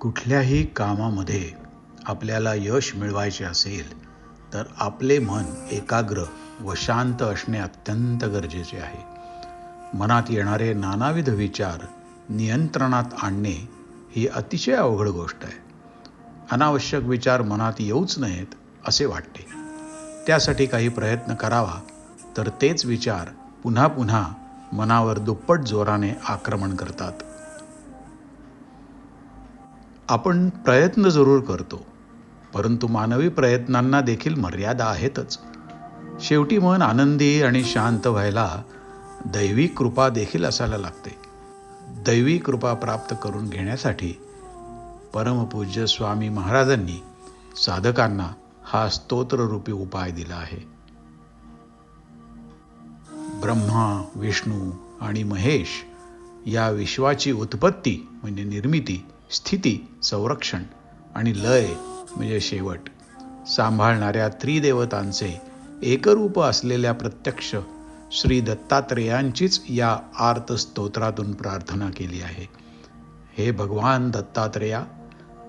कुठल्याही कामामध्ये आपल्याला यश मिळवायचे असेल तर आपले मन एकाग्र व शांत असणे अत्यंत गरजेचे आहे. मनात येणारे नानाविध विचार नियंत्रणात आणणे ही अतिशय अवघड गोष्ट आहे. अनावश्यक विचार मनात येऊच नयेत असे वाटते. त्यासाठी काही प्रयत्न करावा तर तेच विचार पुन्हा पुन्हा मनावर दुप्पट जोराने आक्रमण करतात. आपण प्रयत्न जरूर करतो परंतु मानवी प्रयत्नांना देखील मर्यादा आहेतच. शेवटी मन आनंदी आणि शांत व्हायला दैवी कृपा देखील असायला लागते. दैवी कृपा प्राप्त करून घेण्यासाठी परमपूज्य स्वामी महाराजांनी साधकांना हा स्तोत्ररूपी उपाय दिला आहे. ब्रह्मा विष्णू आणि महेश या विश्वाची उत्पत्ती म्हणजे निर्मिती स्थिती संरक्षण आणि लय म्हणजे शेवट. सांभाळणाऱ्या त्रिदेवतांचे एकरूप असलेल्या प्रत्यक्ष श्री दत्तात्रेयांचीच या आर्त स्तोत्रातून प्रार्थना केली आहे. हे भगवान दत्तात्रेया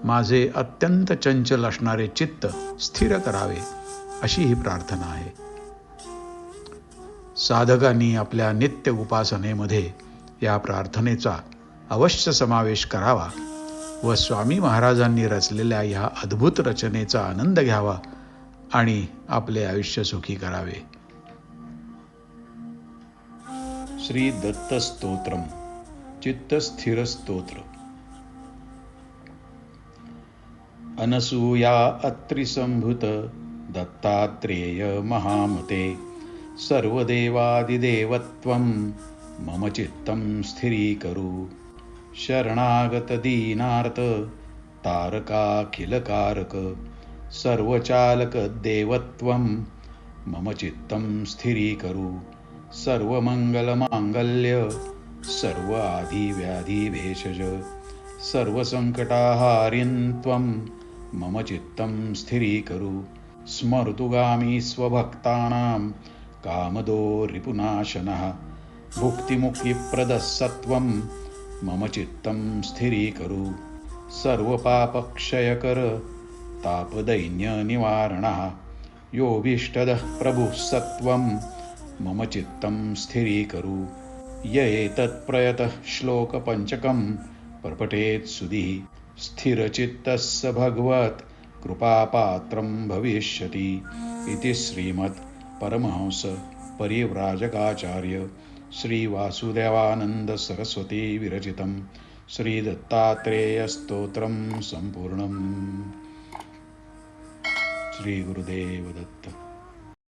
माझे अत्यंत चंचल असणारे चित्त स्थिर करावे अशी ही प्रार्थना आहे. साधकांनी आपल्या नित्य उपासनेमध्ये या प्रार्थनेचा अवश्य समावेश करावा. व स्वामी महाराजांनी रचलेल्या ह्या अद्भुत रचनेचा आनंद घ्यावा आणि आपले आयुष्य सुखी करावे. श्री दत्त चित्तस्थिर स्तोत्र. अनसूया अत्रिसंभूत दत्तात्रेय महामते. सर्वदेवादिदेवत्वं मम चित्तं स्थिरीकरु. शरणागतदीनार्त तारकाखिलकारक सर्वचालकदेवत्वं मम चित्तं स्थिरीकरु। सर्वमङ्गलमाङ्गल्य सर्व आदिव्याधिभेषज सर्वसङ्कटाहारिन् त्वं मम चित्तं स्थिरीकरु। स्मर्तुगामी स्वभक्तानां कामदो रिपुनाशनः भुक्तिमुक्तिप्रदः सत्वं मम चित्तं स्थिरीकरु। सर्वपापक्षयकर। तापदैन्यनिवारणः। योऽभीष्टदः प्रभुः सत्वं मम चित्तं स्थिरीकरु। य एतत्प्रयतः श्लोकपञ्चकं। प्रपठेत् सुधिः। स्थिरचित्तः स भगवत्। कृपापात्रं भविष्यति। इति श्रीमत् परमहंस। परिव्राजकाचार्य श्रीवासुदेवानन्दसरस्वती विरचितम् श्रीदत्तात्रेयस्तोत्रम् सम्पूर्णम्। श्रीगुरुदेवदत्त।